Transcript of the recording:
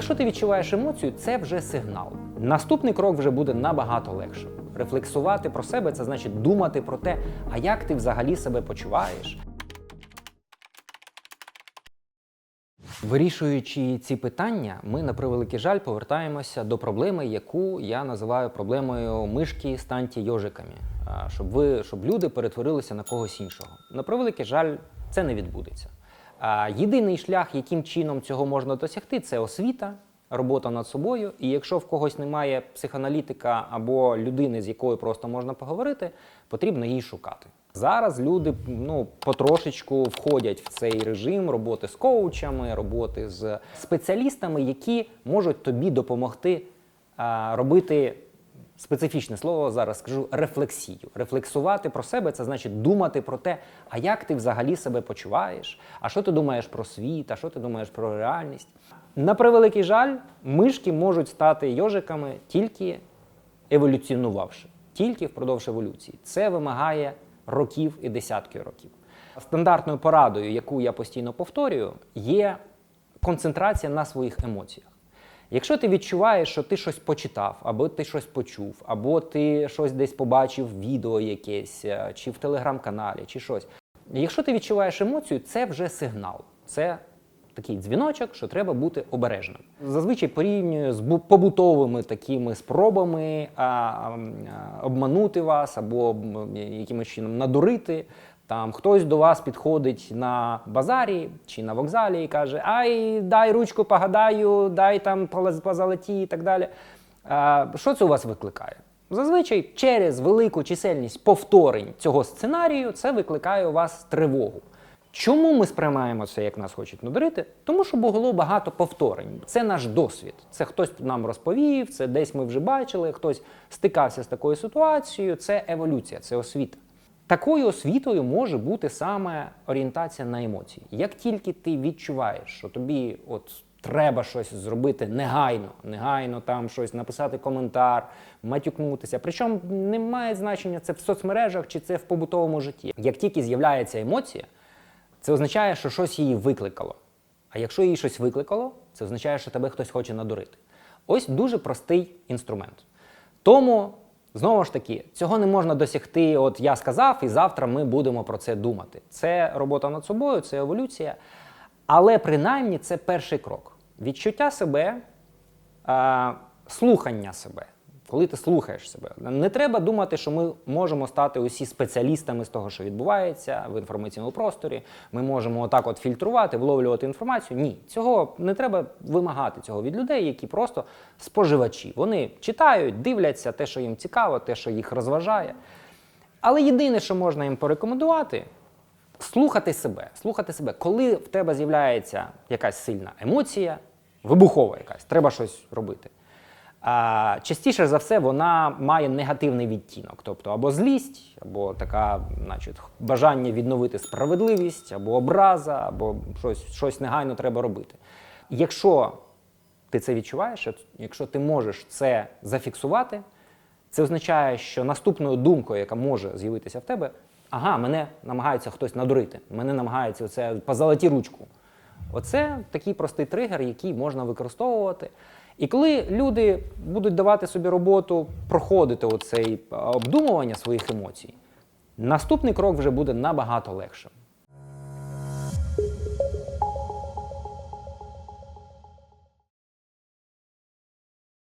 Якщо ти відчуваєш емоцію, це вже сигнал. Наступний крок вже буде набагато легше. Рефлексувати про себе це значить думати про те, а як ти взагалі себе почуваєш. Вирішуючи ці питання, ми на превеликий жаль повертаємося до проблеми, яку я називаю проблемою мишки станьте йожиками, щоб ви щоб люди перетворилися на когось іншого. На превеликий жаль, це не відбудеться. Єдиний шлях, яким чином цього можна досягти, це освіта, робота над собою. І якщо в когось немає психоаналітика або людини, з якою просто можна поговорити, потрібно її шукати. Зараз люди ну потрошечку входять в цей режим роботи з коучами, роботи з спеціалістами, які можуть тобі допомогти а, робити специфічне слово зараз скажу рефлексію. Рефлексувати про себе це значить думати про те, а як ти взагалі себе почуваєш, а що ти думаєш про світ, а що ти думаєш про реальність. На превеликий жаль, мишки можуть стати йожиками тільки еволюціонувавши, тільки впродовж еволюції. Це вимагає років і десятків років. Стандартною порадою, яку я постійно повторюю, є концентрація на своїх емоціях. Якщо ти відчуваєш, що ти щось почитав, або ти щось почув, або ти щось десь побачив, відео якесь, е, чи в телеграм-каналі, чи щось. Якщо ти відчуваєш емоцію, це вже сигнал. Це такий дзвіночок, що треба бути обережним. Зазвичай порівнюю з бу- побутовими такими спробами а, а, обманути вас або якимось чином надурити. Там хтось до вас підходить на базарі чи на вокзалі і каже: Ай, дай ручку погадаю, дай там позолоті і так далі. А, що це у вас викликає? Зазвичай через велику чисельність повторень цього сценарію це викликає у вас тривогу. Чому ми сприймаємо це, як нас хочуть надурити? Тому що було багато повторень. Це наш досвід. Це хтось нам розповів, це десь ми вже бачили, хтось стикався з такою ситуацією. Це еволюція, це освіта. Такою освітою може бути саме орієнтація на емоції. Як тільки ти відчуваєш, що тобі от треба щось зробити негайно, негайно там щось написати коментар, матюкнутися. Причому не має значення це в соцмережах чи це в побутовому житті. Як тільки з'являється емоція, це означає, що щось її викликало. А якщо її щось викликало, це означає, що тебе хтось хоче надурити. Ось дуже простий інструмент. Тому, знову ж таки, цього не можна досягти, от я сказав, і завтра ми будемо про це думати. Це робота над собою, це еволюція. Але принаймні це перший крок. Відчуття себе, е, слухання себе. Коли ти слухаєш себе, не треба думати, що ми можемо стати усі спеціалістами з того, що відбувається в інформаційному просторі. Ми можемо отак от фільтрувати, вловлювати інформацію. Ні, цього не треба вимагати цього від людей, які просто споживачі. Вони читають, дивляться те, що їм цікаво, те, що їх розважає. Але єдине, що можна їм порекомендувати, слухати себе. Слухати себе, коли в тебе з'являється якась сильна емоція, вибухова якась, треба щось робити. Частіше за все вона має негативний відтінок, тобто або злість, або така, значить, бажання відновити справедливість, або образа, або щось, щось негайно треба робити. Якщо ти це відчуваєш, якщо ти можеш це зафіксувати, це означає, що наступною думкою, яка може з'явитися в тебе, ага, мене намагається хтось надурити, мене намагається оце позолоті ручку. Оце такий простий тригер, який можна використовувати. І коли люди будуть давати собі роботу проходити оцей обдумування своїх емоцій, наступний крок вже буде набагато легшим.